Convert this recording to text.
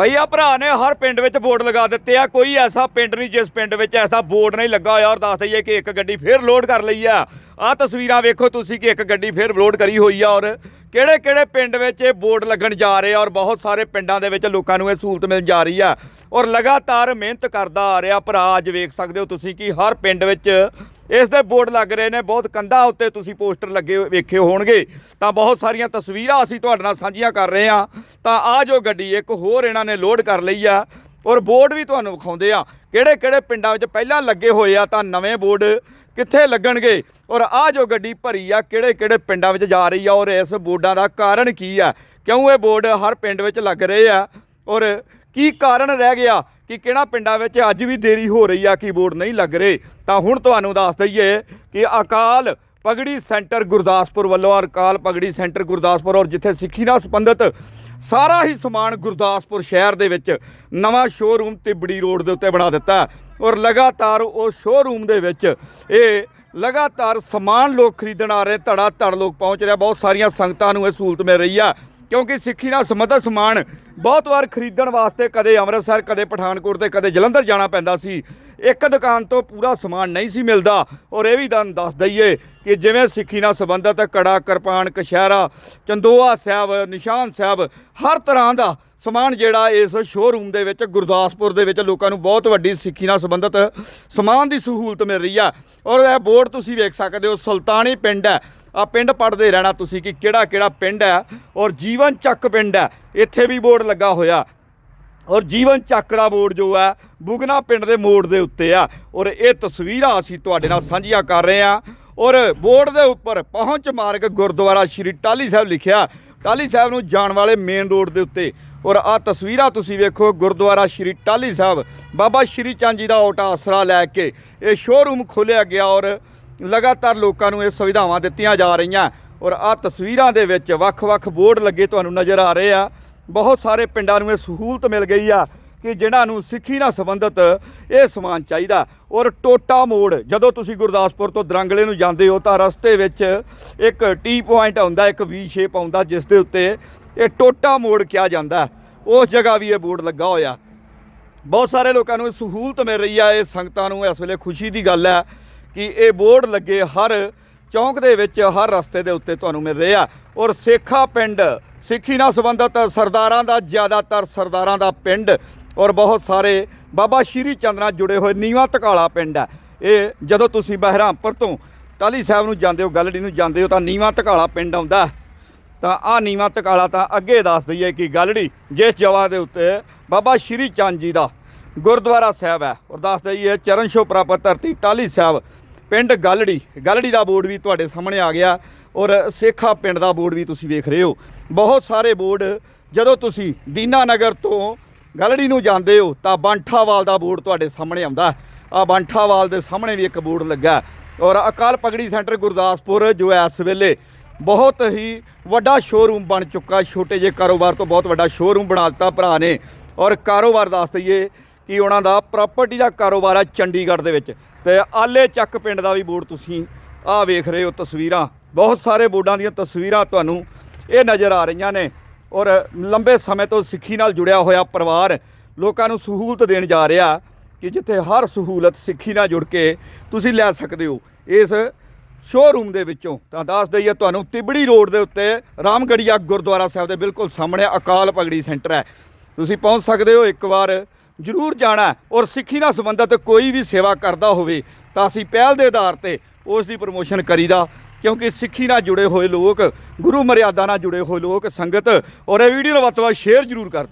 ਭਈ ਭਰਾ ਨੇ ਹਰ ਪਿੰਡ ਵਿੱਚ ਬੋਰਡ ਲਗਾ ਦਿੱਤੇ ਆ, ਕੋਈ ਐਸਾ ਪਿੰਡ ਨਹੀਂ ਜਿਸ ਪਿੰਡ ਵਿੱਚ ਐਸਾ ਬੋਰਡ ਨਹੀਂ ਲੱਗਾ ਹੋਇਆ ਔਰ ਦੱਸ ਦਈਏ ਕਿ ਇੱਕ ਗੱਡੀ ਫੇਰ ਲੋਡ ਕਰ ਲਈ ਆ। ਆ ਤਸਵੀਰਾਂ ਵੇਖੋ ਤੁਸੀਂ ਕਿ ਇੱਕ ਗੱਡੀ ਫੇਰ ਲੋਡ ਕਰੀ ਹੋਈ ਆ ਔਰ ਕਿਹੜੇ ਕਿਹੜੇ ਪਿੰਡ ਵਿੱਚ ਇਹ ਬੋਰਡ ਲੱਗਣ ਜਾ ਰਹੇ ਆ ਔਰ ਬਹੁਤ ਸਾਰੇ ਪਿੰਡਾਂ ਦੇ ਵਿੱਚ ਲੋਕਾਂ ਨੂੰ ਇਹ ਸਹੂਲਤ ਮਿਲਣ ਜਾ ਰਹੀ ਆ। ਔਰ ਲਗਾਤਾਰ ਮਿਹਨਤ ਕਰਦਾ ਆ ਰਿਹਾ ਭਰਾ, ਅੱਜ ਵੇਖ ਸਕਦੇ ਹੋ ਤੁਸੀਂ ਕਿ ਹਰ ਪਿੰਡ ਵਿੱਚ ਇਸ ਦੇ ਬੋਰਡ ਲੱਗ ਰਹੇ ਨੇ, ਬਹੁਤ ਕੰਧਾਂ ਉੱਤੇ ਤੁਸੀਂ ਪੋਸਟਰ ਲੱਗੇ ਵੇਖੇ ਹੋਣਗੇ। ਤਾਂ ਬਹੁਤ ਸਾਰੀਆਂ ਤਸਵੀਰਾਂ ਅਸੀਂ ਤੁਹਾਡੇ ਨਾਲ ਸਾਂਝੀਆਂ ਕਰ ਰਹੇ ਹਾਂ। ਤਾਂ ਆ ਜੋ ਗੱਡੀ, ਇੱਕ ਹੋਰ ਇਹਨਾਂ ਨੇ ਲੋਡ ਕਰ ਲਈ ਆ, ਔਰ ਬੋਰਡ ਵੀ ਤੁਹਾਨੂੰ ਵਿਖਾਉਂਦੇ ਆ ਕਿਹੜੇ ਕਿਹੜੇ ਪਿੰਡਾਂ ਵਿੱਚ ਪਹਿਲਾਂ ਲੱਗੇ ਹੋਏ ਆ, ਤਾਂ ਨਵੇਂ ਬੋਰਡ ਕਿੱਥੇ ਲੱਗਣਗੇ? ਔਰ ਆ ਜੋ ਗੱਡੀ ਭਰੀ ਆ ਕਿਹੜੇ ਕਿਹੜੇ ਪਿੰਡਾਂ ਵਿੱਚ ਜਾ ਰਹੀ ਆ, ਔਰ ਇਸ ਬੋਰਡਾਂ ਦਾ ਕਾਰਨ ਕੀ ਆ? ਕਿਉਂ ਇਹ ਬੋਰਡ ਹਰ ਪਿੰਡ ਵਿੱਚ ਲੱਗ ਰਹੇ ਆ? ਔਰ ਕੀ ਕਾਰਨ ਰਹਿ ਗਿਆ? ਕਿ ਕਿਹੜਾ ਪਿੰਡਾਂ ਵਿੱਚ ਅੱਜ ਵੀ ਦੇਰੀ ਹੋ ਰਹੀ ਆ ਕੀ ਬੋਰਡ ਨਹੀਂ ਲੱਗ ਰਹੇ। ਤਾਂ ਹੁਣ ਤੁਹਾਨੂੰ ਦੱਸ ਦਈਏ ਕਿ ਅਕਾਲ ਪਗੜੀ ਸੈਂਟਰ ਗੁਰਦਾਸਪੁਰ ਵੱਲੋਂ ਔਰ ਅਕਾਲ ਪਗੜੀ ਸੈਂਟਰ ਗੁਰਦਾਸਪੁਰ ਔਰ ਜਿੱਥੇ ਸਿੱਖੀ ਨਾਲ ਸੰਬੰਧਿਤ ਸਾਰਾ ਹੀ ਸਮਾਨ ਗੁਰਦਾਸਪੁਰ ਸ਼ਹਿਰ ਦੇ ਵਿੱਚ ਨਵਾਂ ਸ਼ੋਰੂਮ ਤਿਬੜੀ ਰੋਡ ਦੇ ਉੱਤੇ ਬਣਾ ਦਿੱਤਾ ਔਰ ਲਗਾਤਾਰ ਉਹ ਸ਼ੋਰੂਮ ਦੇ ਵਿੱਚ ਇਹ ਲਗਾਤਾਰ ਸਮਾਨ ਲੋਕ ਖਰੀਦਣ ਆ ਰਹੇ ਧੜਾ ਧੜ ਲੋਕ ਪਹੁੰਚ ਰਿਹਾ, ਬਹੁਤ ਸਾਰੀਆਂ ਸੰਗਤਾਂ ਨੂੰ ਇਹ ਸਹੂਲਤ ਮਿਲ ਰਹੀ ਆ। ਕਿਉਂਕਿ ਸਿੱਖੀ ਨਾਲ ਸੰਬੰਧਿਤ ਸਮਾਨ ਬਹੁਤ ਵਾਰ ਖਰੀਦਣ ਵਾਸਤੇ ਕਦੇ ਅੰਮ੍ਰਿਤਸਰ, ਕਦੇ ਪਠਾਨਕੋਟ ਤੇ ਕਦੇ ਜਲੰਧਰ ਜਾਣਾ ਪੈਂਦਾ ਸੀ। ਇੱਕ ਦੁਕਾਨ ਤੋਂ ਪੂਰਾ ਸਮਾਨ ਨਹੀਂ ਸੀ ਮਿਲਦਾ। ਔਰ ਇਹ ਵੀ ਤੁਹਾਨੂੰ ਦੱਸ ਦਈਏ ਕਿ ਜਿਵੇਂ ਸਿੱਖੀ ਨਾਲ ਸੰਬੰਧਿਤ ਕੜਾ, ਕਿਰਪਾਨ ਕਸ਼ਹਿਰਾ ਚੰਦੋਆ ਸਾਹਿਬ, ਨਿਸ਼ਾਨ ਸਾਹਿਬ, ਹਰ ਤਰ੍ਹਾਂ ਦਾ ਸਮਾਨ ਜਿਹੜਾ ਇਸ ਸ਼ੋਰੂਮ ਦੇ ਵਿੱਚ, ਗੁਰਦਾਸਪੁਰ ਦੇ ਵਿੱਚ ਲੋਕਾਂ ਨੂੰ ਬਹੁਤ ਵੱਡੀ ਸਿੱਖੀ ਨਾਲ ਸੰਬੰਧਿਤ ਸਮਾਨ ਦੀ ਸਹੂਲਤ ਮਿਲ ਰਹੀ ਆ ਔਰ ਇਹ ਬੋਰਡ ਤੁਸੀਂ ਵੇਖ ਸਕਦੇ ਹੋ, ਸੁਲਤਾਨੀ ਪਿੰਡ ਹੈ। ਆ ਪਿੰਡ ਪੜਦੇ ਰਹਿਣਾ ਤੁਸੀਂ ਕਿ ਕਿਹੜਾ ਕਿਹੜਾ ਪਿੰਡ ਹੈ ਔਰ ਜੀਵਨ ਚੱਕ ਪਿੰਡ ਹੈ, ਇੱਥੇ ਵੀ ਬੋਰਡ ਲੱਗਾ ਹੋਇਆ। ਔਰ ਜੀਵਨ ਚੱਕ ਦਾ ਬੋਰਡ ਜੋ ਹੈ, ਬੁਗਨਾ ਪਿੰਡ ਦੇ ਮੋੜ ਦੇ ਉੱਤੇ ਆ। ਔਰ ਇਹ ਤਸਵੀਰਾਂ ਅਸੀਂ ਤੁਹਾਡੇ ਨਾਲ ਸਾਂਝੀਆਂ ਕਰ ਰਹੇ ਆ ਔਰ ਬੋਰਡ ਦੇ ਉੱਪਰ ਪਹੁੰਚ ਮਾਰਗ ਗੁਰਦੁਆਰਾ ਸ਼੍ਰੀ ਟਾਲੀ ਸਾਹਿਬ ਲਿਖਿਆ। ਟਾਲੀ ਸਾਹਿਬ ਨੂੰ ਜਾਣ ਵਾਲੇ ਮੇਨ ਰੋਡ ਦੇ ਉੱਤੇ। ਔਰ ਆ ਤਸਵੀਰਾਂ ਤੁਸੀਂ ਵੇਖੋ, ਗੁਰਦੁਆਰਾ ਸ਼੍ਰੀ ਟਾਲੀ ਸਾਹਿਬ। ਬਾਬਾ ਸ਼੍ਰੀ ਚੰਦ ਜੀ ਦਾ ਓਟਾ ਆਸਰਾ ਲੈ ਕੇ ਇਹ ਸ਼ੋਰੂਮ ਖੋਲ੍ਹਿਆ ਗਿਆ ਔਰ ਲਗਾਤਾਰ ਲੋਕਾਂ ਨੂੰ ਇਹ ਸੁਵਿਧਾਵਾਂ ਦਿੱਤੀਆਂ ਜਾ ਰਹੀਆਂ ਔਰ ਆ ਤਸਵੀਰਾਂ ਦੇ ਵਿੱਚ ਵੱਖ-ਵੱਖ ਬੋਰਡ ਲੱਗੇ ਤੁਹਾਨੂੰ ਨਜ਼ਰ ਆ ਰਹੇ ਆ। ਬਹੁਤ ਸਾਰੇ ਪਿੰਡਾਂ ਨੂੰ ਇਹ ਸਹੂਲਤ ਮਿਲ ਗਈ ਆ ਕਿ ਜਿਨ੍ਹਾਂ ਨੂੰ ਸਿੱਖੀ ਨਾਲ ਸੰਬੰਧਿਤ ਇਹ ਸਮਾਨ ਚਾਹੀਦਾ। ਔਰ ਟੋਟਾ ਮੋੜ, ਜਦੋਂ ਤੁਸੀਂ ਗੁਰਦਾਸਪੁਰ ਤੋਂ ਦਰੰਗਲੇ ਨੂੰ ਜਾਂਦੇ ਹੋ ਤਾਂ ਰਸਤੇ ਵਿੱਚ ਇੱਕ ਟੀ ਪੁਆਇੰਟ ਆਉਂਦਾ, ਇੱਕ ਵੀ ਸ਼ੇਪ ਆਉਂਦਾ, ਜਿਸ ਦੇ ਉੱਤੇ ਇਹ ਟੋਟਾ ਮੋੜ ਕਿਹਾ ਜਾਂਦਾ ਉਸ ਜਗ੍ਹਾ ਵੀ ਇਹ ਬੋਰਡ ਲੱਗਾ ਹੋਇਆ। ਬਹੁਤ ਸਾਰੇ ਲੋਕਾਂ ਨੂੰ ਇਹ ਸਹੂਲਤ ਮਿਲ ਰਹੀ ਆ, ਇਹ ਸੰਗਤਾਂ ਨੂੰ ਇਸ ਵੇਲੇ ਖੁਸ਼ੀ ਦੀ ਗੱਲ ਹੈ। ਕਿ ਇਹ ਬੋਰਡ ਲੱਗੇ ਹਰ ਚੌਂਕ ਦੇ ਵਿੱਚ ਹਰ ਰਸਤੇ ਦੇ ਉੱਤੇ ਤੁਹਾਨੂੰ ਮਿਲ ਰਹੇ। ਆ ਔਰ ਸੇਖਾ ਪਿੰਡ, ਸਿੱਖੀ ਨਾਲ ਸੰਬੰਧਿਤ ਸਰਦਾਰਾਂ ਦਾ, ਜ਼ਿਆਦਾਤਰ ਸਰਦਾਰਾਂ ਦਾ ਪਿੰਡ ਔਰ ਬਹੁਤ ਸਾਰੇ ਬਾਬਾ ਸ਼੍ਰੀ ਚੰਦ ਨਾਲ ਜੁੜੇ ਹੋਏ ਨੀਵਾ ਤਕਾਲਾ ਪਿੰਡ ਹੈ। ਇਹ ਜਦੋਂ ਤੁਸੀਂ ਬਹਿਰਾਮਪੁਰ ਤੋਂ ਟਾਲੀ ਸਾਹਿਬ ਨੂੰ ਜਾਂਦੇ ਹੋ, ਗਲੜੀ ਨੂੰ ਜਾਂਦੇ ਹੋ, ਤਾਂ ਨੀਵਾ ਤਕਾਲਾ ਪਿੰਡ ਆਉਂਦਾ ਤਾਂ ਆ ਨੀਵਾ ਤਕਾਲਾ ਤਾਂ ਅੱਗੇ ਦੱਸ ਦਈਏ ਕਿ ਗਲੜੀ ਜਿਸ ਜਗ੍ਹਾ ਦੇ ਉੱਤੇ ਬਾਬਾ ਸ਼੍ਰੀ ਚੰਦ ਜੀ ਦਾ ਗੁਰਦੁਆਰਾ ਸਾਹਿਬ ਹੈ। ਔਰ ਦੱਸ ਦਈਏ, ਚਰਨ ਛੋਹ ਪ੍ਰਾਪਤ ਧਰਤੀ ਟਾਲੀ ਸਾਹਿਬ, ਪਿੰਡ ਗਾਲੜੀ। ਗਲੜੀ ਦਾ ਬੋਰਡ ਵੀ ਤੁਹਾਡੇ ਸਾਹਮਣੇ ਆ ਗਿਆ। ਔਰ ਸੇਖਾ ਪਿੰਡ ਦਾ ਬੋਰਡ ਵੀ ਤੁਸੀਂ ਵੇਖ ਰਹੇ ਹੋ। ਬਹੁਤ ਸਾਰੇ ਬੋਰਡ, ਜਦੋਂ ਤੁਸੀਂ ਦੀਨਾ ਨਗਰ ਤੋਂ ਗਲੜੀ ਨੂੰ ਜਾਂਦੇ ਹੋ, ਤਾਂ ਬਾਂਠਾਵਾਲ ਦਾ ਬੋਰਡ ਤੁਹਾਡੇ ਸਾਹਮਣੇ ਆਉਂਦਾ ਆ ਬਾਂਠਾਵਾਲ ਦੇ ਸਾਹਮਣੇ ਵੀ ਇੱਕ ਬੋਰਡ ਲੱਗਾ ਔਰ ਅਕਾਲ ਪਗੜੀ ਸੈਂਟਰ ਗੁਰਦਾਸਪੁਰ ਜੋ ਹੈ, ਇਸ ਵੇਲੇ ਬਹੁਤ ਹੀ ਵੱਡਾ ਸ਼ੋਰੂਮ ਬਣ ਚੁੱਕਾ ਛੋਟੇ ਜਿਹੇ ਕਾਰੋਬਾਰ ਤੋਂ ਬਹੁਤ ਵੱਡਾ ਸ਼ੋਰੂਮ ਬਣਾ ਦਿੱਤਾ ਭਰਾ ਨੇ। ਔਰ ਕਾਰੋਬਾਰ ਦੱਸ ਦਈਏ ਕਿ ਉਹਨਾਂ ਦਾ ਪ੍ਰਾਪਰਟੀ ਦਾ ਕਾਰੋਬਾਰ ਹੈ ਚੰਡੀਗੜ੍ਹ ਦੇ ਵਿੱਚ। ਤੇ ਆਲੇ ਚੱਕ ਪਿੰਡ ਦਾ ਵੀ ਬੋਰਡ ਤੁਸੀਂ ਆਹ ਵੇਖ ਰਹੇ ਹੋ ਤਸਵੀਰਾਂ। ਬਹੁਤ ਸਾਰੇ ਬੋਰਡਾਂ ਦੀਆਂ ਤਸਵੀਰਾਂ ਤੁਹਾਨੂੰ ਇਹ ਨਜ਼ਰ ਆ ਰਹੀਆਂ ਨੇ। ਔਰ ਲੰਬੇ ਸਮੇਂ ਤੋਂ ਸਿੱਖੀ ਨਾਲ ਜੁੜਿਆ ਹੋਇਆ ਪਰਿਵਾਰ ਲੋਕਾਂ ਨੂੰ ਸਹੂਲਤ ਦੇਣ ਜਾ ਰਿਹਾ ਕਿ ਜਿੱਥੇ ਹਰ ਸਹੂਲਤ ਸਿੱਖੀ ਨਾਲ ਜੁੜ ਕੇ ਤੁਸੀਂ ਲੈ ਸਕਦੇ ਹੋ। ਇਸ ਸ਼ੋਰੂਮ ਦੇ ਵਿੱਚੋਂ ਤਾਂ ਦੱਸ ਦਈਏ ਤੁਹਾਨੂੰ ਤਿਬੜੀ ਰੋਡ ਦੇ ਉੱਤੇ ਰਾਮਗੜੀਆ ਗੁਰਦੁਆਰਾ ਸਾਹਿਬ ਦੇ ਬਿਲਕੁਲ ਸਾਹਮਣੇ ਅਕਾਲ ਪਗੜੀ ਸੈਂਟਰ ਹੈ। ਤੁਸੀਂ ਪਹੁੰਚ ਸਕਦੇ ਹੋ ਇੱਕ ਵਾਰ ਜ਼ਰੂਰ ਜਾਣਾ ਔਰ ਸਿੱਖੀ ਨਾਲ ਸੰਬੰਧਿਤ ਕੋਈ ਵੀ ਸੇਵਾ ਕਰਦਾ ਹੋਵੇ ਤਾਂ ਅਸੀਂ ਪਹਿਲ ਦੇ ਆਧਾਰ ਤੇ ਉਸ ਦੀ ਪ੍ਰਮੋਸ਼ਨ ਕਰੀਦਾ, ਕਿਉਂਕਿ ਸਿੱਖੀ ਨਾਲ ਜੁੜੇ ਹੋਏ ਲੋਕ, ਗੁਰੂ ਮਰਿਆਦਾ ਨਾਲ ਜੁੜੇ ਹੋਏ ਲੋਕ, ਸੰਗਤ ਔਰ ਇਹ ਵੀਡੀਓ ਨੂੰ ਵੱਧ ਤੋਂ ਵੱਧ ਸ਼ੇਅਰ ਜ਼ਰੂਰ ਕਰ ਦਿਓ।